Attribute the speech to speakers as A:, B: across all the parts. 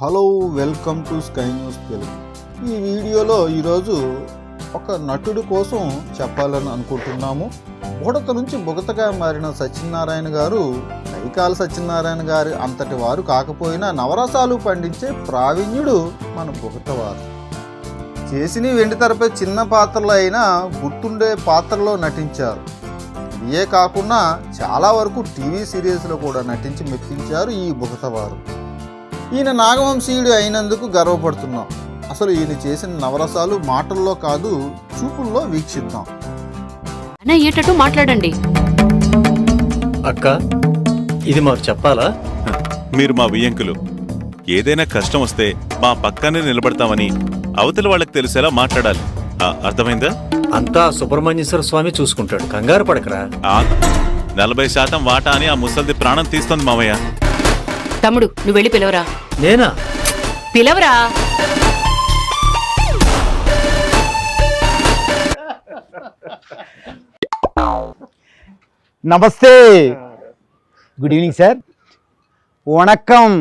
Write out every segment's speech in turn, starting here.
A: Hello welcome to Sky News Telugu. ఈ వీడియోలో ఈరోజు ఒక నటుడి కోసం చెప్పాలని అనుకుంటున్నాము. బుడత నుంచి బుగతగా మారిన సత్యనారాయణ గారు కైకాల సత్యనారాయణ గారి అంతటి వారు కాకపోయినా నవరసాలు పండించే ప్రావీణ్యుడు మన బుగతవారు. చేసిన వెండి తెరపై చిన్న పాత్రలు అయినా గుర్తుండే పాత్రలో నటించారు. ఇవే కాకుండా చాలా వరకు టీవీ సిరీస్లో కూడా నటించి మెప్పించారు ఈ బుగతవారు. ఈయన నాగవంశీయుడు అయినందుకు గర్వపడుతున్నాం. అసలు ఈయన చేసిన నవరసాలు మాటల్లో కాదు చూపుల్లో వీక్షిద్దాం.
B: అన్న అయ్యేటట్టు మాట్లాడండి.
C: అక్క ఇది మాకు చెప్పాలా?
D: మీరు మా వియ్యంకులు. ఏదైనా కష్టం వస్తే మా పక్కనే నిలబడతామని అవతల వాళ్ళకి తెలిసేలా మాట్లాడాలి. ఆ, అర్థమైందా?
C: అంతా సుబ్రహ్మణ్యేశ్వర స్వామి చూసుకుంటాడు. కంగారు పడకరా.
D: ఆ, నలభై శాతం వాటా అని ఆ ముసల్ది ప్రాణం తీస్తుంది మామయ్య
B: తమ్ముడు నువ్వు వెళ్ళి పిలవరా?
C: నేనా?
B: పిలవరా?
E: నమస్తే. గుడ్ ఈవినింగ్ సార్ వణక్కం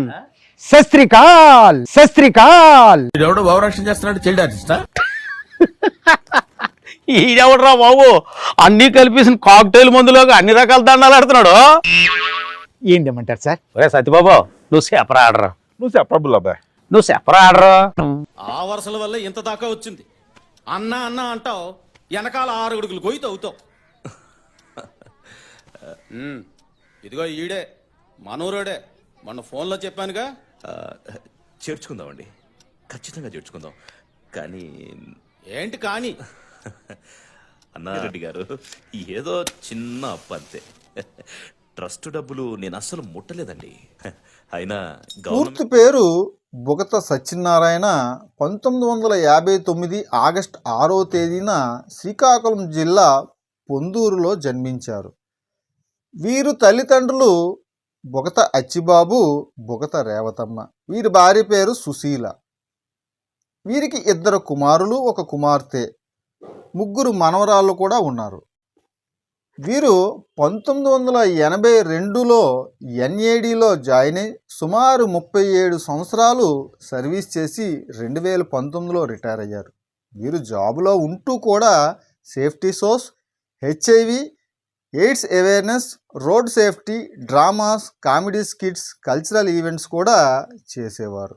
E: సస్త్రికాల్. సస్త్రికాల్.
F: ఎవడో భావరక్షణ చేస్తున్నాడు చైల్డ్ ఆర్టిస్టా
G: ఈడెవడరా బాబు? అన్ని కలిపేసిన కాక్టైల్ మందులోకి అన్ని రకాల దండాలు ఆడుతున్నాడు.
E: ఏం తెమ్మంటారు సార్?
G: ఒరే సత్యబాబు నువ్వు సెపరా ఆడరా.
F: నువ్వు చెప్పబుల్ అబ్బాయి
G: నువ్వు సెపరా ఆడరా.
H: ఆ వరుసల వల్ల ఇంత దాకా వచ్చింది. అన్న అన్న అంటావు వెనకాల ఆరు అడుగులు గొయ్యి అవుతావు. ఇదిగో ఈడే మనూరోడే మొన్న ఫోన్లో చెప్పానుగా.
I: చేర్చుకుందామండి. ఖచ్చితంగా చేర్చుకుందాం. కానీ
H: ఏంటి కానీ?
I: అన్నారెడ్డి గారు ఏదో చిన్న అప్పు అంతే ట్రస్ట్ డబ్బులు నేను అస్సలు ముట్టలేదండి. అయినా
A: పూర్తి పేరు బుగత సత్యనారాయణ పంతొమ్మిది వందల యాభై తొమ్మిది ఆగస్ట్ ఆరో తేదీన శ్రీకాకుళం జిల్లా పొందూరులో జన్మించారు. వీరు తల్లిదండ్రులు బుగత అచ్చిబాబు బుగత రేవతమ్మ. వీరి భార్య పేరు సుశీల. వీరికి ఇద్దరు కుమారులు ఒక కుమార్తె. ముగ్గురు మనవరాళ్ళు కూడా ఉన్నారు. వీరు పంతొమ్మిది వందల ఎనభై రెండులో ఎన్ఏడిలో జాయిన్ అయి సుమారు ముప్పై ఏడు సంవత్సరాలు సర్వీస్ చేసి రెండు వేల పంతొమ్మిదిలో రిటైర్ అయ్యారు. వీరు జాబులో ఉంటూ కూడా safety shows HIV AIDS awareness road safety dramas comedy skits cultural events కూడా చేసేవారు.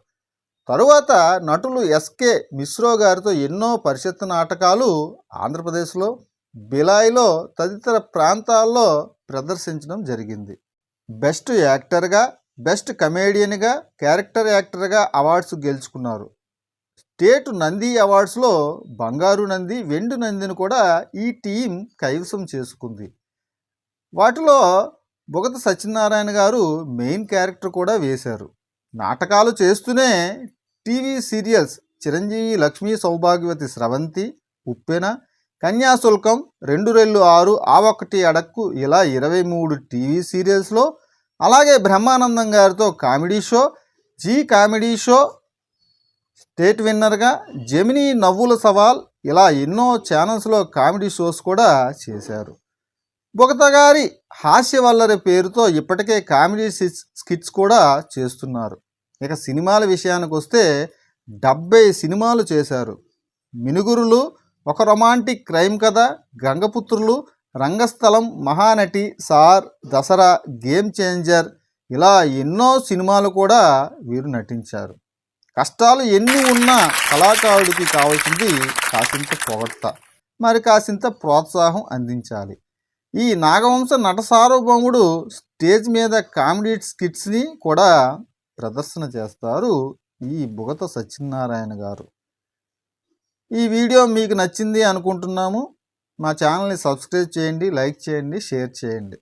A: తరువాత నటులు ఎస్కే మిశ్రో గారితో ఎన్నో పరిషత్ నాటకాలు ఆంధ్రప్రదేశ్లో బిలాయిలో తదితర ప్రాంతాల్లో ప్రదర్శించడం జరిగింది. బెస్ట్ యాక్టర్గా బెస్ట్ కమేడియన్గా క్యారెక్టర్ యాక్టర్గా అవార్డ్స్ గెలుచుకున్నారు. స్టేట్ నంది అవార్డ్స్లో బంగారు నంది వెండు నందిని కూడా ఈ టీం కైవసం చేసుకుంది. వాటిలో బుగత సత్యనారాయణ గారు మెయిన్ క్యారెక్టర్ కూడా వేశారు. నాటకాలు చేస్తూనే టీవీ సీరియల్స్ చిరంజీవి లక్ష్మీ సౌభాగ్యవతి స్రవంతి ఉప్పెన కన్యాశుల్కం రెండు రెళ్ళు ఆరు ఆ ఒక్కటి అడక్కు ఇలా ఇరవై మూడు టీవీ సీరియల్స్లో అలాగే బ్రహ్మానందం గారితో comedy show Zee comedy show state విన్నర్గా Gemini నవ్వుల సవాల్ ఇలా ఎన్నో ఛానల్స్లో కామెడీ షోస్ కూడా చేశారు. బొగత గారి హాస్యవల్లరి పేరుతో ఇప్పటికే కామెడీ స్కిట్స్ కూడా చేస్తున్నారు. ఇక సినిమాల విషయానికి వస్తే డెబ్బై సినిమాలు చేశారు. మినుగురులు ఒక రొమాంటిక్ క్రైమ్ కథ Gangaputrulu Rangasthalam Mahanati sir Dasara game changer ఇలా ఎన్నో సినిమాలు కూడా వీరు నటించారు. కష్టాలు ఎన్ని ఉన్నా కళాకారుడికి కావాల్సింది కాసింత పొగడ్త. మరి కాసింత ప్రోత్సాహం అందించాలి. ఈ నాగవంశ నట సార్వభౌముడు స్టేజ్ మీద కామెడీ స్కిట్స్ని కూడా ప్రదర్శన చేస్తారు ఈ బుగత సత్యనారాయణ గారు. ఈ వీడియో మీకు నచ్చింది అనుకుంటున్నాము మా ఛానల్ని సబ్స్క్రైబ్ చేయండి లైక్ చేయండి షేర్ చేయండి.